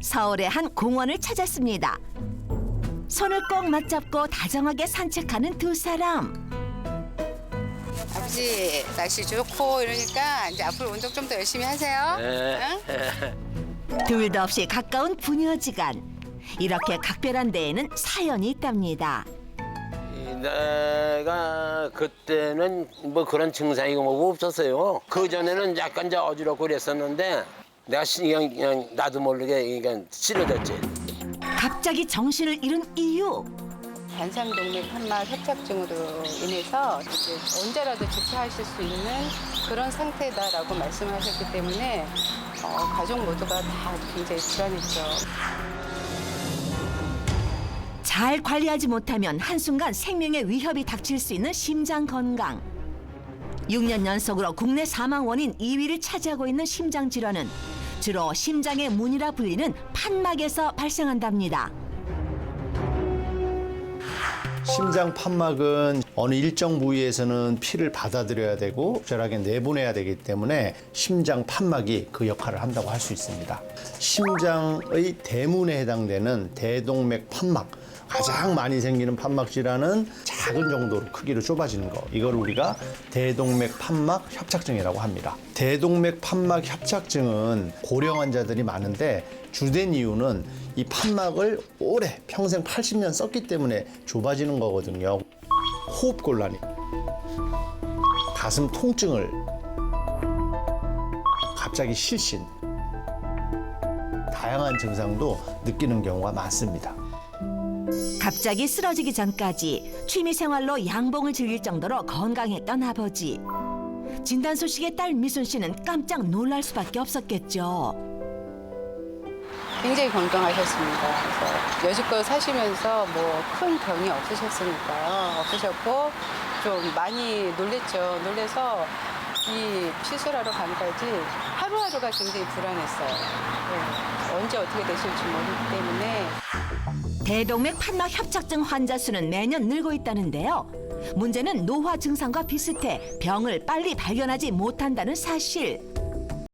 서울의 한 공원을 찾았습니다. 손을 꼭 맞잡고 다정하게 산책하는 두 사람. 아버지 날씨 좋고 이러니까 이제 앞으로 운동 좀 더 열심히 하세요. 네. 응? 둘도 없이 가까운 부녀지간. 이렇게 각별한 데에는 사연이 있답니다. 이 내가 그때는 뭐 그런 증상이 뭐 없었어요. 그 전에는 약간 이제 어지럽고 그랬었는데 내가 시- 그냥, 그냥 나도 모르게 그냥 쓰러졌지. 갑자기 정신을 잃은 이유. 관상동맥 판막 협착증으로 인해서 이제 언제라도 주체하실 수 있는 그런 상태다라고 말씀하셨기 때문에 어, 가족 모두가 다 굉장히 불안했죠. 잘 관리하지 못하면 한순간 생명의 위협이 닥칠 수 있는 심장 건강. 6년 연속으로 국내 사망 원인 2위를 차지하고 있는 심장 질환은 주로 심장의 문이라 불리는 판막에서 발생한답니다. 심장 판막은 어느 일정 부위에서는 피를 받아들여야 되고 적절하게 내보내야 되기 때문에 심장 판막이 그 역할을 한다고 할 수 있습니다. 심장의 대문에 해당되는 대동맥 판막 가장 많이 생기는 판막 질환은 작은 정도로 크기로 좁아지는 거. 이걸 우리가 대동맥 판막 협착증이라고 합니다. 대동맥 판막 협착증은 고령 환자들이 많은데 주된 이유는 이 판막을 오래 평생 80년 썼기 때문에 좁아지는 거거든요. 호흡 곤란이, 가슴 통증을, 갑자기 실신, 다양한 증상도 느끼는 경우가 많습니다. 갑자기 쓰러지기 전까지 취미 생활로 양봉을 즐길 정도로 건강했던 아버지. 진단 소식에 딸 미순 씨는 깜짝 놀랄 수밖에 없었겠죠. 굉장히 건강하셨습니다. 그래서 여지껏 사시면서 뭐 큰 병이 없으셨으니까요. 없으셨고 좀 많이 놀랬죠. 놀래서 이 시술하러 간까지 하루하루가 굉장히 불안했어요. 네. 언제 어떻게 되실지 모르기 때문에 대동맥 판막 협착증 환자 수는 매년 늘고 있다는데요. 문제는 노화 증상과 비슷해 병을 빨리 발견하지 못한다는 사실.